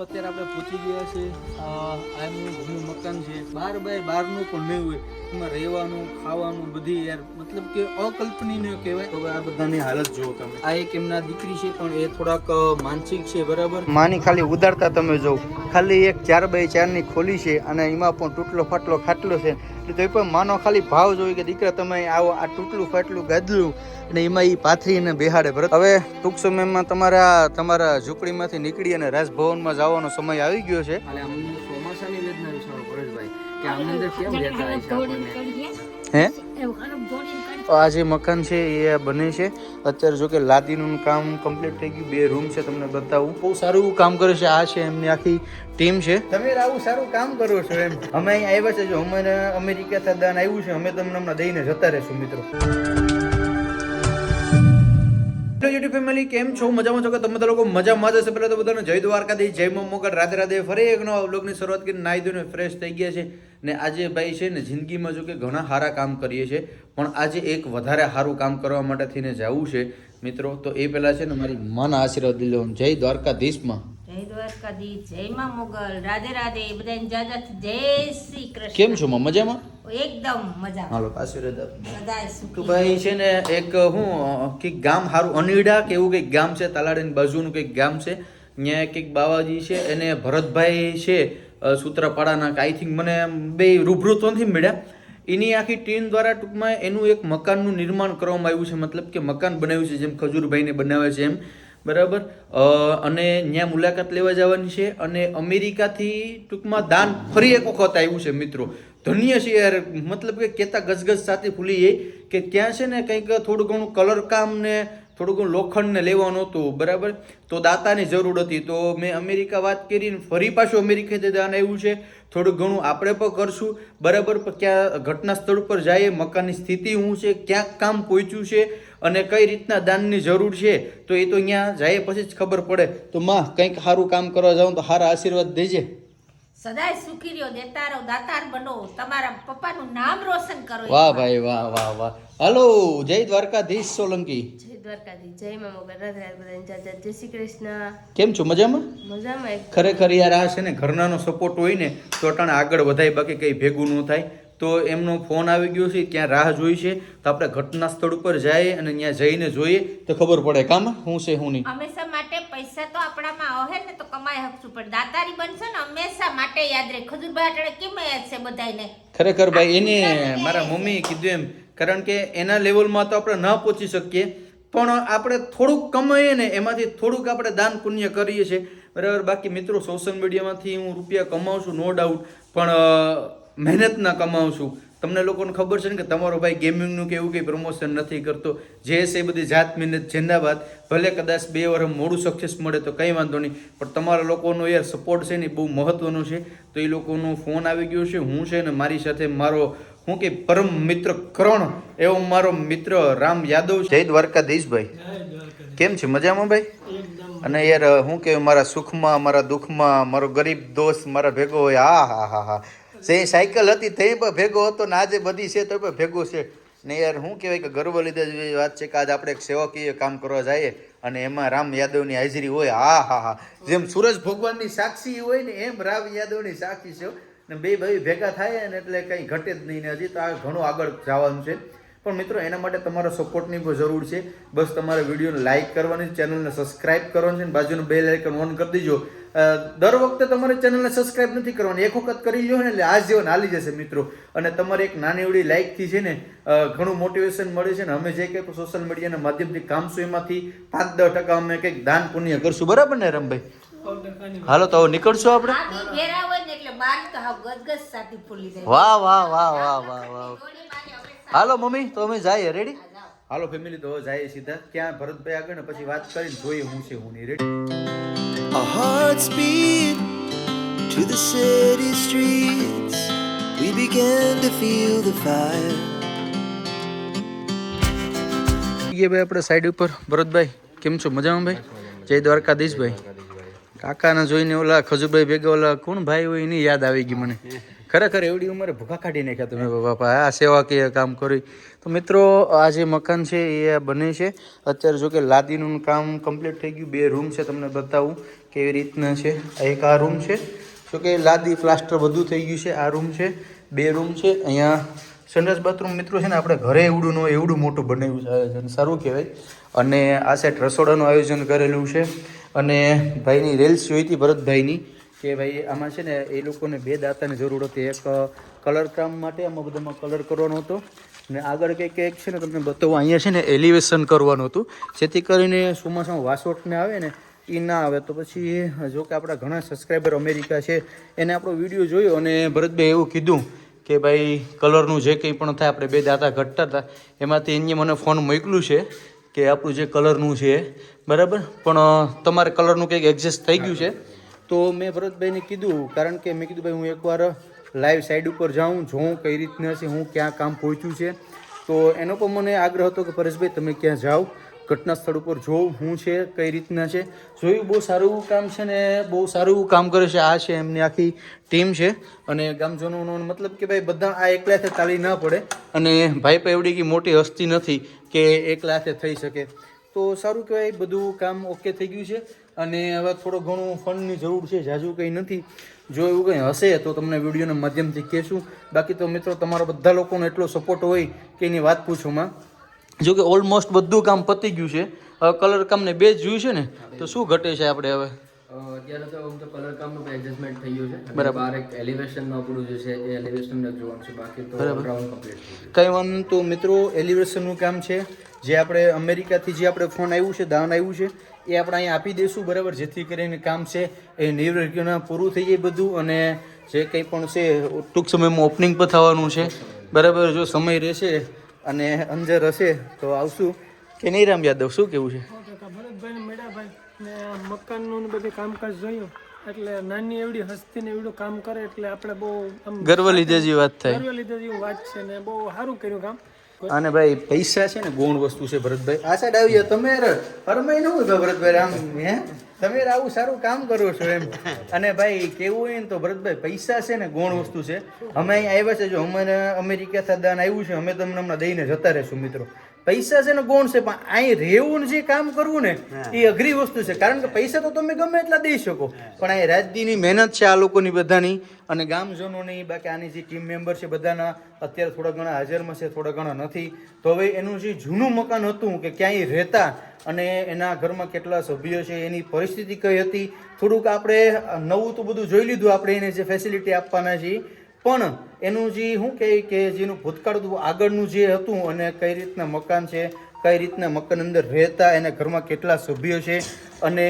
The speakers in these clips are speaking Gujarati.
અત્યારે આપણે પહોંચી ગયા છે આ ઘરનું મકાન છે. બાર બાય બારનું પણ નહીં હોય. એમાં રહેવાનું, ખાવાનું બધી યાર, મતલબ કે અકલ્પનીય કહેવાય. હવે આ બધાની હાલત જુઓ તમે. આ એક એમના દીકરી છે, પણ એ થોડાક માનસિક છે, બરાબર? માની ખાલી ઉદારતા તમે જો ખાલી એક ચાર બાય ચારની ખોલી છે અને એમાં પણ તૂટલો ફાટલો ખાટલો છે. તો પણ માનો ખાલી ભાવ જોઈએ કે દીકરા તમે આવો આ તૂટલું ફાટલું ગાદલું અને એમાં એ પાથરીને બેહાડે ભરત હવે ટૂંક સમયમાં તમારા તમારા ઝૂંપડીમાંથી નીકળી અને રાજભવનમાં જવાનો સમય આવી ગયો છે. ચોમાસાની વેદના કે અંદર કેમ હે? આ જે મકાન છે એ બને છે. અત્યારે જો કે લાદીનું કામ કમ્પ્લીટ થઈ ગયું. બે રૂમ છે તમને બતાવું. બહુ સારું કામ કરે છે. આ છે એમની આખી ટીમ છે. તમે આવું સારું કામ કરો છો એમ. અમે અહીં આવ્યા છે જો. અમે અમેરિકા દાન આવ્યું છે. અમે તમને હમણાં દઈને જતા રહેશું મિત્રો. ફેમિલી કેમ છો? મજામાં છો કે તમે લોકો મજામાં જ હશે? પહેલાં તો બધાને જય દ્વારકાધીશ, જય મોગલ. રાધે રાધે ફરી એક નવા વ્લોગની શરૂઆત કરીને નાહી ધોઈને ફ્રેશ થઈ ગયા છે. ને આજે ભાઈ છે ને જિંદગીમાં જો કે ઘણા સારા કામ કરીએ છીએ. પણ આજે એક વધારે સારું કામ કરવા માટે થઈને જવું છે. મિત્રો, તો એ પહેલાં છે ને મારી મન આશીર્વાદ લીધો જય દ્વારકાધીશમાં. જય દ્વારકાધી જય માં મોગલ રાધે રાધે બધાને જાજાત જય શ્રી કૃષ્ણ. કેમ છો માં? મજામાં? એકદમ મજા હાલો આશીર્વાદ બધાય તો ભાઈ છે ને એક હું કંઈક ગામ હારું અનીડા કે એવું કંઈક ગામ છે તાલાડીની બાજુનું કંઈક ગામ છે. ત્યાં કંઈક બાવાજી છે એને ભરતભાઈ છે સૂત્રપાડાના સૂત્રાપાડાના આઈ થિંક મને બે રૂબરૂ તો નથી મળ્યા. એની આખી ટીમ દ્વારા ટૂંકમાં એનું એક મકાનનું નિર્માણ કરવામાં આવ્યું છે મતલબ કે મકાન બનાવ્યું છે જેમ ખજૂરભાઈને બનાવે છે એમ. બરાબર? અને ત્યાં મુલાકાત લેવા જવાની છે અને અમેરિકાથી ટૂંકમાં દાન ફરી એક વખત આવ્યું છે, મિત્રો. ધન્ય છે યાર. મતલબ કે કહેતા ગજગજ સાથે ભૂલી જાય કે ત્યાં છે ને કંઈક થોડું ઘણું કલર કામ ને થોડું ઘણું લોખંડને લેવાનું હતું, બરાબર? તો દાતાની જરૂર હતી. તો મેં અમેરિકા વાત કરીને ફરી પાછું અમેરિકાથી દાન આવ્યું છે. થોડું ઘણું આપણે પણ કરશું, બરાબર? ક્યાં ઘટના સ્થળ પર જઈએ, મકાનની સ્થિતિ શું છે ક્યાંક કામ પહોંચ્યું છે અને કઈ રીતના દાનની જરૂર છે તો એ તો અહીંયા જાય પછી જ ખબર પડે. તો માં કંઈક સારું કામ કરવા જાઉં તો સારા આશીર્વાદ દેજે. સદાય સુખી રહ્યો દેતા રહો દાતાર બનો. તમારા પપ્પાનું નામ રોશન કરો વાહ ભાઈ વાહ વાહ વાહ. હલો જય દ્વારકાધીશ સોલંકી. જય દ્વારકાધીશ. જય મા મોગલ. રાધે રાધે જય જય જય શ્રી કૃષ્ણ. કેમ છો? મજામાં? મજામાં. ખરેખર યાર આ છે ને ઘરનાનો સપોર્ટ હોય ને તો ટાણે આગળ વધાય બાકી કંઈ ભેગું ન થાય. તો એમનો ફોન આવી ગયો છે ત્યાં રાહ જોઈ છે. તો આપણે ઘટના સ્થળ ઉપર જઈએ અને ત્યાં જઈને જોઈએ તો ખબર પડે કામ શું છે શું નહીં. હંમેશા માટે પૈસા તો આપણામાં આવે ને તો કમાઈ શકશું પણ દાતારી બનશો ને હંમેશા માટે યાદ રહે. ખજુરભાઈ અટડે કેમ યાદ છે બધાને ખરેખર ભાઈ એને મારા મમ્મીએ કીધું એમ કારણ કે એના લેવલમાં તો આપણે ન પહોંચી શકીએ પણ આપણે થોડુંક કમાઈએ ને એમાંથી થોડુંક આપણે દાન પુણ્ય કરીએ છીએ. બરાબર બાકી મિત્રો સોશિયલ મીડિયામાંથી હું રૂપિયા કમાઉં છું નો ડાઉટ પણ મહેનતના કમાઉં છું તમને લોકોને ખબર છે ને કે તમારો ભાઈ ગેમિંગનું કે એવું કંઈ પ્રમોશન નથી કરતો. જે છે એ બધી જાત મહેનત જિંદાબાદ ભલે કદાચ બે વાર મોડું સક્સેસ મળે તો કંઈ વાંધો નહીં. પણ તમારા લોકોનો યાર સપોર્ટ છે ને એ બહુ મહત્ત્વનો છે. તો એ લોકોનો ફોન આવી ગયો છે. હું છે ને મારી સાથે મારો હું કે પરમ મિત્ર કરણ એવો મારો મિત્ર રામ યાદવ જય દ્વારકાધીશભાઈ કેમ છે? મજામાં ભાઈ? અને યાર હું કે મારા સુખમાં મારા દુઃખમાં મારો ગરીબ દોસ્ત મારા ભેગો હોય હા હા હા હા. જે સાયકલ હતી તે પણ ભેગો હતો ને આજે બધી છે તો પણ ભેગો છે. ને યાર શું કહેવાય કે ગર્વ લીધે જેવી વાત છે કે આજે આપણે એક સેવકીય કામ કરવા જઈએ અને એમાં રામ યાદવની હાજરી હોય. હા હા હા. જેમ સૂરજ ભગવાનની સાક્ષી હોય ને એમ રામ યાદવની સાક્ષી છે ને બે ભાઈ ભેગા થાય ને એટલે કંઈ ઘટે જ નહીં ને હજી તો આ ઘણું આગળ જવાનું છે. પણ મિત્રો એના માટે તમારો સપોર્ટની પણ જરૂર છે. બસ તમારે વિડીયોને લાઇક કરવાની ચેનલને સબસ્ક્રાઇબ કરવાની છે અને બાજુનું બેલ આઇકન ઓન કરી દેજો. દર વખતે તમારે ચેનલને સબસ્ક્રાઇબ નથી કરવાની. એક વખત કરી લો ને એટલે આ જીવન હાલી જશે મિત્રો. અને તમારે એક નાની એવડી લાઇકથી છે ને ઘણું મોટિવેશન મળે છે ને અમે જે કંઈ સોશિયલ મીડિયાના માધ્યમથી કામ છું એમાંથી પાંચ દસ ટકા અમે કંઈક દાન પુણ્ય કરશું. બરાબર ને રમભાઈ? હાલો તો હવે નીકળશું આપણે? વાહ વાહ વાહ વાહ વાહ વાહ. હાલો મમ્મી તો અમે જઈએ રેડી હાલો ફેમિલી તો જઈએ સીધા. ક્યાં? ભરતભાઈ આગળ ને પછી વાત કરીને જોઈએ હું છે હું નહીં. Ready Our hearts beat to the city streets. We began to feel the fire. ભાઈ આપણે સાઈડ ઉપર. ભરતભાઈ કેમ છો? મજામાં ભાઈ? જય દ્વારકાધીશ ભાઈ. કાકાને જોઈને ઓલા ખજુભાઈ ભેગા ઓલા કોણ ભાઈ હોય એની યાદ આવી ગઈ મને. ખરેખર એવડી ઉંમરે ભૂખા કાઢી નાખ્યા તમે. બાપા આ સેવાકીય કામ કર્યું. તો મિત્રો આ જે મકાન છે એ બને છે. અત્યારે જો કે લાદીનું કામ કમ્પ્લીટ થઈ ગયું. બે રૂમ છે તમને બતાવું કેવી રીતના છે. આ એક આ રૂમ છે. જો કે લાદી પ્લાસ્ટર બધું થઈ ગયું છે. આ રૂમ છે. બે રૂમ છે. અહીંયા સનરાઈઝ બાથરૂમ મિત્રો છે ને આપણે ઘરે એવડું ન હોય એવડું મોટું બનાવ્યું છે. આયોજન સારું કહેવાય. અને આ સાઈડ રસોડાનું આયોજન કરેલું છે. અને ભાઈની રેલ્સ જોઈ હતી ભરતભાઈની, કે ભાઈ આમાં છે ને એ લોકોને બે દાતાની જરૂર હતી. એક કલર કામ માટે આમાં બધામાં કલર કરવાનો હતો. અને આગળ કંઈક એક છે ને તમને બતાવું, અહીંયા છે ને એલિવેશન કરવાનું હતું. જેથી કરીને ચોમાસામાં વાસોટને આવે ને એ ના આવે. તો પછી જો કે આપણા ઘણા સબસ્ક્રાઈબર અમેરિકા છે, એને આપણો વીડિયો જોયો અને ભરતભાઈ એવું કીધું કે ભાઈ કલરનું જે કંઈ પણ થાય, આપણે બે દાતા ઘટતા હતા, એમાંથી એને મને ફોન મોકલ્યું છે. કે આપણું જે કલરનું છે, બરાબર? પણ તમારે કલરનું કંઈક એડજસ્ટ થઈ ગયું છે. તો મેં ભરતભાઈને કીધું, કારણ કે મેં કીધું, ભાઈ, હું એકવાર લાઈવ સાઈડ ઉપર જાઉં, જોઉં કઈ રીતના છે, હું ક્યાં કામ પહોંચ્યું છે. તો એનો પણ મને આગ્રહ હતો કે, પરેશભાઈ, તમે ક્યાં જાઓ? ઘટના સ્થળ ઉપર જોઉં, હું છે, કઈ રીતના છે? જોયું, બહુ સારું કામ છે ને, બહુ સારું કામ કરે છે, આ છે એમની આખી ટીમ છે. અને ગામજનોનો મતલબ કે, ભાઈ, બધા આ એકલા હાથે ચાલી ના પડે. અને ભાઈ પણ એવડી કે મોટી હસ્તી નથી. કે એકલા હાથે થઈ શકે. તો સારું કહેવાય બધું કામ ઓકે થઈ ગયું છે. અને હવે થોડો ઘણું ફંડની જરૂર છે, જાજુ કંઈ નથી. જો એવું કંઈ હશે તો તમને વિડીયોના માધ્યમથી કહેશું. બાકી તો મિત્રો, તમારા બધા લોકોનો એટલો સપોર્ટ હોય કે એની વાત પૂછોમાં જો કે ઓલમોસ્ટ બધું કામ પતી ગયું છે. હવે કલર કામને બે જ જોયું છે ને, તો શું ઘટે છે આપણે હવે? અત્યારે તો આમ તો કલર કામનું એડજસ્ટમેન્ટ થઈ ગયું છે. બરાબર. બહાર એક એલિવેશનનું આપણું જે છે એ એલિવેશન જોવાનું છે. બાકી તો બ્રાઉન કમ્પ્લીટ કંઈ વાંધો તો મિત્રો એલિવેશનનું કામ છે. જે આપણે અમેરિકાથી જે આપણે ફોન આવ્યું છે દાન આવ્યું છે એ આપણે અહીંયા આપી દઈશું બરાબર? જેથી કરીને કામ છે એ નિર્વિઘ્ન પૂરું થઈ જાય બધું અને જે કંઈ પણ છે ટૂંક સમયમાં ઓપનિંગ પણ થવાનું છે. બરાબર? જો સમય રહેશે અને અંજર હશે તો આવશું. કે નહીં રામ યાદવ શું કેવું છે? ભરતભાઈ ને મકાનનું બધું કામકાજ જોયું. એટલે નાની એવડી હસ્તી ને એવડું કામ કરે એટલે આપણે બહુ ગર્વ લીધે જે વાત થાય. ગર્વ લીધે જેવી વાત છે ને બહુ સારું કર્યું કામ. અને ભાઈ પૈસા છે ને ગૌણ વસ્તુ છે ભરતભાઈ. આ સાઈડ આવી તમે ફરમાઈ ન હોય ભરતભાઈ આમ હે? તમે આવું સારું કામ કરો છો એમ. અને ભાઈ કેવું હોય ને તો ભરતભાઈ પૈસા છે ને ગૌણ વસ્તુ છે. અમે અહીં આવ્યા છે જો અમારે અમેરિકા દાન આવ્યું છે અમે તમને હમણાં દઈને જતા રહેશું મિત્રો. પૈસા છે ને ગૌણ છે પણ અહીં રહેવું જે કામ કરવું ને એ અઘરી વસ્તુ છે. કારણ કે પૈસા તો તમે ગમે એટલા દઈ શકો. પણ અહીં રાજદીની મહેનત છે આ લોકોની બધાની અને ગામજનોની બાકી આની જે ટીમ મેમ્બર છે બધાના અત્યારે થોડા ઘણા હાજરમાં છે થોડા ઘણા નથી. તો હવે એનું જે જૂનું મકાન હતું કે ક્યાંય રહેતા અને એના ઘરમાં કેટલા સભ્યો છે એની પરિસ્થિતિ કઈ હતી થોડુંક આપણે નવું તો બધું જોઈ લીધું. આપણે એને જે ફેસિલિટી આપવાના છીએ પણ એનું જે શું કહે કે જેનું ભૂતકાળ આગળનું જે હતું અને કઈ રીતના મકાન છે, કઈ રીતના મકાન અંદર રહેતા, એના ઘરમાં કેટલા સભ્યો છે અને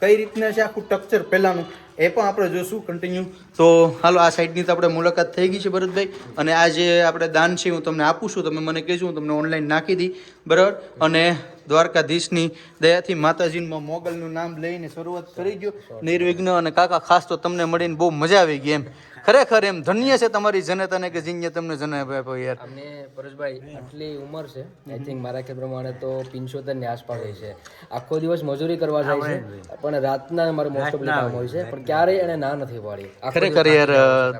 કઈ રીતના છે આખું સ્ટ્રક્ચર પહેલાંનું, એ પણ આપણે જોશું કન્ટિન્યુ તો હાલો, આ સાઈડની તો આપણે મુલાકાત થઈ ગઈ છે ભરતભાઈ. અને આ જે આપણે દાન છે, હું તમને આપું છું, તમે મને કહેજો, હું તમને ઓનલાઈન નાખી દી બરાબર? અને દ્વારકાધીશની દયાથી માતાજીમાં મોગલનું નામ લઈને શરૂઆત કરી ગયો નિર્વિઘ્ન અને કાકા, ખાસ તો તમને મળીને બહુ મજા આવી ગઈ એમ. ખરેખર એમ ધન્ય છે તમારી જનતાને કે જીને તમને જણાવ્યા યાર. અમને પરેશભાઈ આટલી ઉંમર છે આઈ થિંક મારા ખ્યાલ પ્રમાણે તો પંચોતેરની આસપાસ હોય છે. આખો દિવસ મજૂરી કરવા જાય છે પણ રાતના મારે મોસ્ટ ઓફ કામ હોય છે પણ ક્યારેય એને ના નથી પાડી ખરેખર યાર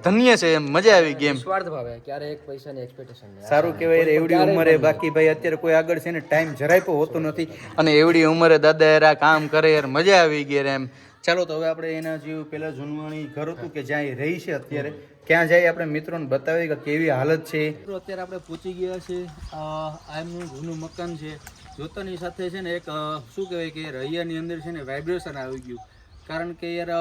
ધન્ય છે એમ મજા આવી ગેમ સ્વાર્થ ભાવે ક્યારે એક પૈસાની એક્સપેક્ટેશન નહીં. સારું કહેવાય એવડી ઉંમરે બાકી ભાઈ અત્યારે કોઈ આગળ છે ને ટાઈમ જરાય પણ હોતો નથી. અને એવડી ઉંમરે દાદા યાર કામ કરે યાર મજા આવી ગઈ એમ. ચાલો તો હવે આપણે એના જેવું પેલા જૂનવાણી ઘર હતું કે જ્યાં એ રહી છે અત્યારે, ક્યાં જાય આપણે મિત્રોને બતાવીએ કે કેવી હાલત છે. અત્યારે આપણે પહોંચી ગયા છે આ એમનું જૂનું મકાન છે. જોતાની સાથે છે ને એક શું કહેવાય કે રૈયાની અંદર છે ને વાઇબ્રેશન આવી ગયું. કારણ કે યાર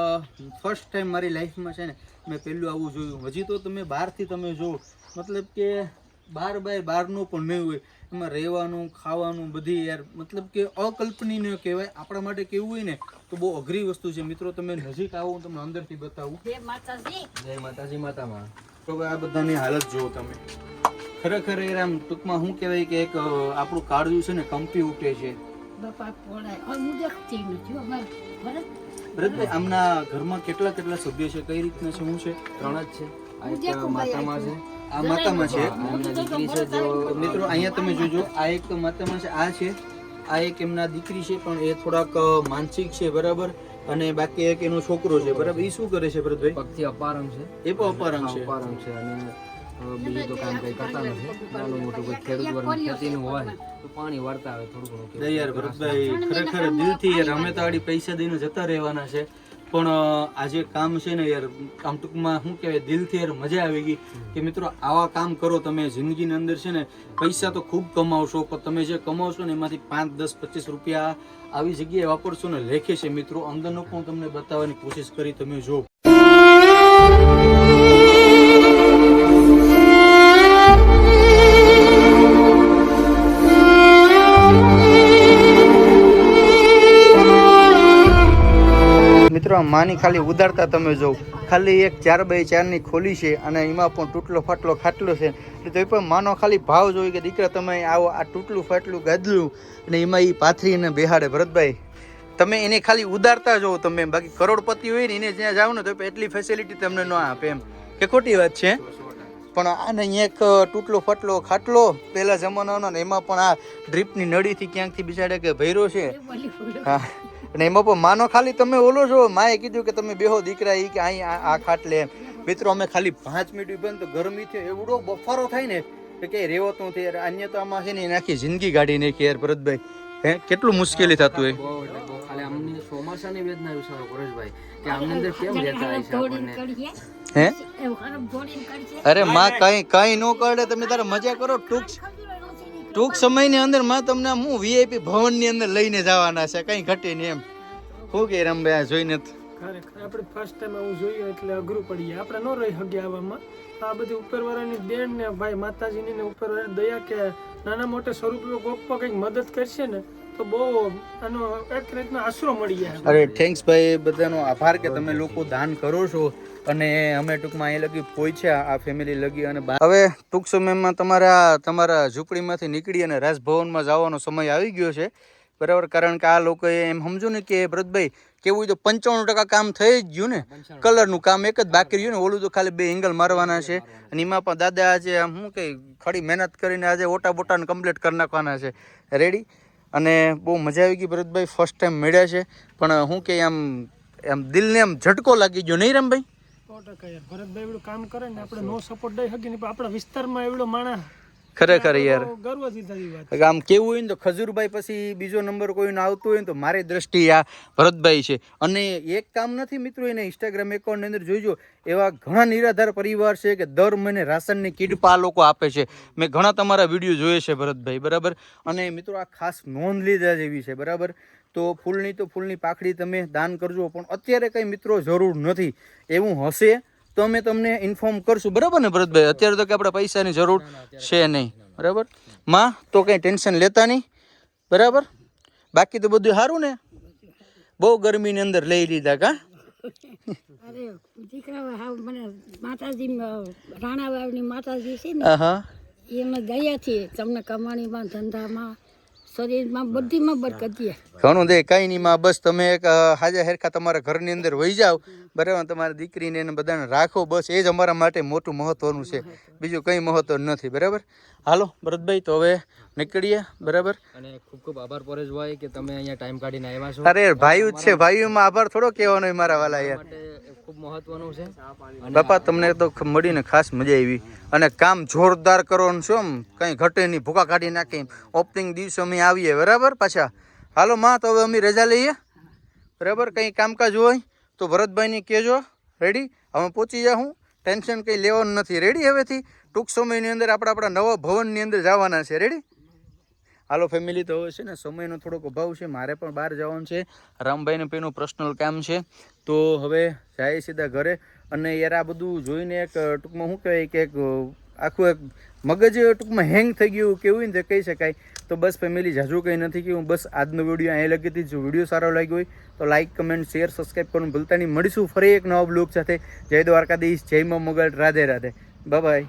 ફર્સ્ટ ટાઈમ મારી લાઈફમાં છે ને મેં પહેલું આવું જોયું. હજી તો તમે બહારથી તમે જુઓ. મતલબ કે બાર બાય બારનું પણ નહીં હોય. એમાં રહેવાનું ખાવાનું બધી યાર મતલબ કે અકલ્પનીય કહેવાય. આપણા માટે કેવું હોય ને તો બહુ અઘરી વસ્તુ છે. મિત્રો તમે નજીક આવો હું તમને અંદરથી બતાવું. જય માતાજી. માતામાં. તો આ બધાની હાલત જુઓ તમે. ખરેખર એ આમ ટૂંકમાં શું કહેવાય કે એક આપણું કાળજું છે ને કંપી ઉઠે છે. ભરતભાઈ આમના ઘરમાં કેટલા કેટલા સભ્યો છે? કઈ રીતના છે શું છે? ત્રણ જ છે. માતામાં છે. આ માતામાં છે. દીકરી છે જો મિત્રો અહીંયા તમે જોજો આ એક માતામાં છે આ છે આ એક એમના દીકરી છે પણ એ થોડાક માનસિક છે બરાબર? અને બાકી એક એનો છોકરો છે બરાબર? એ શું કરે છે ભરતભાઈ? પગથી અપારંગ છે. એ પણ અપારંગ છે. અપારંગ છે અને બીજું તો કામ કઈ કરતા નથી. નાનું મોટું કોઈ ખેડૂત વર્ગ ખેતીનું હોય તો પાણી વાળતા આવે થોડું ઘણું યાર ભરતભાઈ ખરેખર દિલથી યાર અમે તો આડી પૈસા દઈને જતા રહેવાના છે. પણ આ જે કામ છે ને યાર, આમ ટૂંકમાં શું કહેવાય, દિલથી યાર મજા આવી ગઈ. કે મિત્રો, આવા કામ કરો તમે, જિંદગીની અંદર છે ને, પૈસા તો ખૂબ કમાવશો, પણ તમે જે કમાવશો ને, એમાંથી પાંચ, દસ, પચીસ રૂપિયા આવી જગ્યાએ વાપરશો ને, લેખે છે. મિત્રો, અંદરનો પણ તમને બતાવવાની કોશિશ કરી, તમે જો માની ખાલી ઉદારતા તમે જો. ખાલી એક ચાર બાય ચારની ખોલી છે અને એમાં પણ તૂટલો ફાટલો ખાટલો છે. એટલે તો પણ માનો ખાલી ભાવ જોઈ કે દીકરા તમે આવો આ તૂટલું ફાટલું ગાદલું અને એમાં એ પાથરીને બેહાડે. ભરતભાઈ તમે એને ખાલી ઉદારતા જોવો. તમે બાકી કરોડપતિ હોય ને એને જ્યાં જાઓ ને તો એટલી ફેસિલિટી તમને ન આપે એમ. કે ખોટી વાત છે? પણ આને અહીંયા એક તૂટલો ફાટલો ખાટલો પહેલા જમાનાનો ને એમાં પણ આ ડ્રીપની નળીથી ક્યાંકથી બિચારે કે ભૈરો છે? હા. અને એમાં પણ માનો ખાલી તમે ઓલો છો માએ કીધું કે તમે બેહો દીકરા એ કે અહીં આ ખાટ ખાટલે મિત્રો અમે ખાલી પાંચ મિનિટ બંધ તો ગરમીથી એવડો બફારો થાય ને કે કઈ રેવાતું નથી. યાર અન્ય તો આમાં છે ને એની આખી જિંદગી ગાડી નાખી યાર ભરતભાઈ. હે કેટલું મુશ્કેલી થતું હોય. બહુ એટલે બહુ. ખાલી અમને ચોમાસાની વેદના વિચારો પરેશભાઈ કે આમની અંદર કેમ રહેતા હોય છે આપણને? હે? અરે માં કઈ કઈ નો કરે તમે તારે મજા કરો ટૂંક ટૂંક સમયની અંદરમાં તમને હું વીઆઈપી ભવનની અંદર લઈને જવાના છે, કઈ ઘટે નહીં એમ. શું કે રમભાઈ, આ જોઈને. ખરેખર, આપણે ફર્સ્ટ ટાઈમ આવું જોયું એટલે અઘરું પડી ગયા આપણે ન રહી શકીએ આવામાં. આ બધી ઉપરવાળાની દેણ ને, ભાઈ, માતાજીની ને ઉપરવાળાની દયા કે નાના મોટા સ્વરૂપે ગોપમાં કંઈક મદદ કરશે ને તો બહુ આનો એક રીતનો આશરો મળી જાય અરે થેન્ક્સ ભાઈ બધાનો આભાર કે તમે લોકો દાન કરો છો અને અમે ટૂંકમાં એ લગી પહોંચ્યા આ ફેમિલી લગી અને હવે ટૂંક સમયમાં તમારા તમારા ઝૂંપડીમાંથી નીકળી અને રાજભવનમાં જવાનો સમય આવી ગયો છે. બરાબર કારણ કે આ લોકોએ એમ સમજો ને કે ભરતભાઈ કેવું હોય તો પંચાણું ટકા કામ થઈ જ ગયું ને? કલરનું કામ એક જ બાકી રહ્યું ને? ઓલું તો ખાલી બે એંગલ મારવાના છે. અને એમાં પણ દાદા આજે આમ શું કંઈ ખડી મહેનત કરીને આજે ઓટા બોટાને કમ્પ્લીટ કરી નાખવાના છે. રેડી અને બહુ મજા આવી ગઈ ભરતભાઈ ફર્સ્ટ ટાઈમ મળ્યા છે. પણ હું કે આમ એમ દિલને આમ ઝટકો લાગી ગયો, નહીં રમભાઈ? ટકા ભરતભાઈ એવડું કામ કરે ને, આપણે નો સપોર્ટ દઈ શકીએ આપણા વિસ્તારમાં એવડો માણસ ખરેખર યાર. આમ કેવું હોય ને તો ખજૂરભાઈ પછી બીજો નંબર કોઈનો આવતો હોય ને તો મારી દ્રષ્ટિ આ ભરતભાઈ છે. અને એક કામ નથી મિત્રો એને ઇન્સ્ટાગ્રામ એકાઉન્ટની અંદર જોઈજો એવા ઘણા નિરાધાર પરિવાર છે કે દર મહિને રાશનની કીડપા લોકો આપે છે. મેં ઘણા તમારા વીડિયો જોયે છે ભરતભાઈ બરાબર? અને મિત્રો આ ખાસ નોંધ લીધા જેવી છે બરાબર? તો ફૂલની તો ફૂલની પાખડી તમે દાન કરજો પણ અત્યારે કંઈ મિત્રો જરૂર નથી. એવું હશે તો અમે તમને ઇન્ફોર્મ કરશું. બરાબર ને ભરતભાઈ? અત્યારે તો કે આપણે પૈસાની જરૂર છે નહીં. બરાબર? માં તો કંઈ ટેન્શન લેતા નહીં. બરાબર? બાકી તો બધું સારું ને? બહુ ગરમીની અંદર લઈ લીધા કા? દીકરા મને માતાજી રાણા માતાજી છે ને એમાં ગયા છીએ. તમને કમાણીમાં ધંધામાં શરીરમાં બધીમાં બરકત છે. ઘણું દે કઈ નહીં માં બસ તમે એક હાજા હેરખા તમારા ઘરની અંદર વહી જાઓ બરાબર તમારી દીકરીને એને બધાને રાખો બસ એ જ અમારા માટે મોટું મહત્વનું છે. બીજું કંઈ મહત્વ નથી બરાબર? હાલો ભરતભાઈ તો હવે નીકળીએ બરાબર? અને ખૂબ ખૂબ આભાર પરેશભાઈ કે તમે અહીંયા ટાઈમ કાઢીને આવ્યા છો. અરે ભાઈ જ છે ભાઈઓમાં આભાર થોડો કહેવાનો મારા વાલા યાર. ખૂબ મહત્વનું છે. બાપા તમને તો મળીને ખાસ મજા આવી. અને કામ જોરદાર કરો છો શું આમ કંઈ ઘટે નહીં ભૂકા કાઢી નાખી ઓપનિંગ દિવસે અમે આવીએ બરાબર પાછા? હાલો માં તો હવે અમે રજા લઈએ. બરાબર કંઈ કામકાજ હોય તો ભરતભાઈને કહેજો. રેડી અમે પહોંચી જાઉં ટેન્શન કંઈ લેવાનું નથી. રેડી હવેથી? ટૂંક સમયની અંદર આપણે આપણા નવા ભવનની અંદર જવાના છે. રેડી હાલો ફેમિલી તો હવે છે ને સમયનો થોડોક અભાવ છે, મારે પણ બહાર જવાનું છે. રામભાઈને પેનું પર્સનલ કામ છે. તો હવે જાય સીધા ઘરે. અને યાર આ બધું જોઈને એક ટૂંકમાં શું કહેવાય કે એક આખું એક મગજ ટૂંકમાં હેંગ થઈ ગયું કેવું ને કહી શકાય. તો બસ ફેમિલી ઝાઝું કંઈ નથી કહ્યું બસ આજનો વીડિયો અહીં લગી હતી. જો વીડિયો સારો લાગ્યો હોય, તો લાઇક કમેન્ટ શેર સબસ્ક્રાઈબ કરવાનું ભૂલતા નહીં. મળીશું ફરી એક નવા બ્લોગ સાથે. જય દ્વારકાધીશ, જય મોગલ રાધે રાધે. બાય